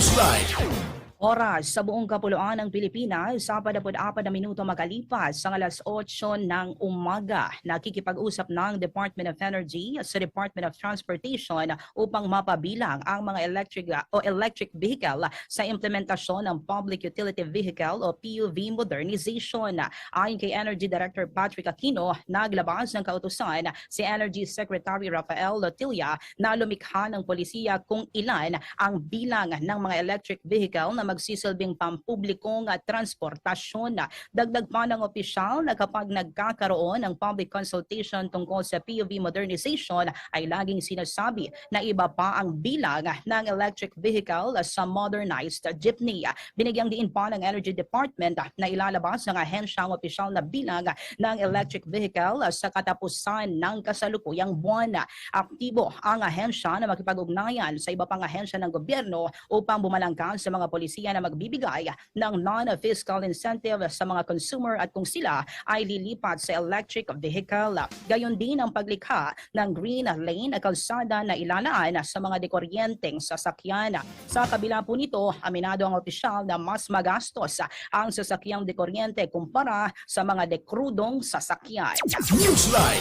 Slide. Oras sa buong kapuluan ng Pilipinas, sa 44 na minuto makalipas sa alas 8 ng umaga. Nakikipag-usap ng Department of Energy sa Department of Transportation upang mapabilang ang mga electric o electric vehicle sa implementasyon ng Public Utility Vehicle o PUV modernization. Ayon kay Energy Director Patrick Aquino, naglabas ng kautusan si Energy Secretary Rafael Lotilla na lumikha ng polisiya kung ilan ang bilang ng mga electric vehicle na magsisilbing pampublikong at transportasyon. Dagdag pa ng opisyal na kapag nagkakaroon ng public consultation tungkol sa PUV modernization ay laging sinasabi na iba pa ang bilang ng electric vehicle sa modernized jeepney. Binigyang diin pa ng Energy Department na ilalabas ng ahensya ang opisyal na bilang ng electric vehicle sa katapusan ng kasalukuyang buwan. Aktibo ang ahensya na makipag-ugnayan sa iba pang ahensya ng gobyerno upang bumalangkas sa mga polisiya na magbibigay ng non-fiscal incentive sa mga consumer at kung sila ay lilipat sa electric vehicle. Gayon din ang paglikha ng green lane na kalsada na ilalaan sa mga dekuryenteng sasakyan. Sa kabila po nito, aminado ang opisyal na mas magastos ang sasakyang dekuryente kumpara sa mga dekrudong sasakyan. Newsline.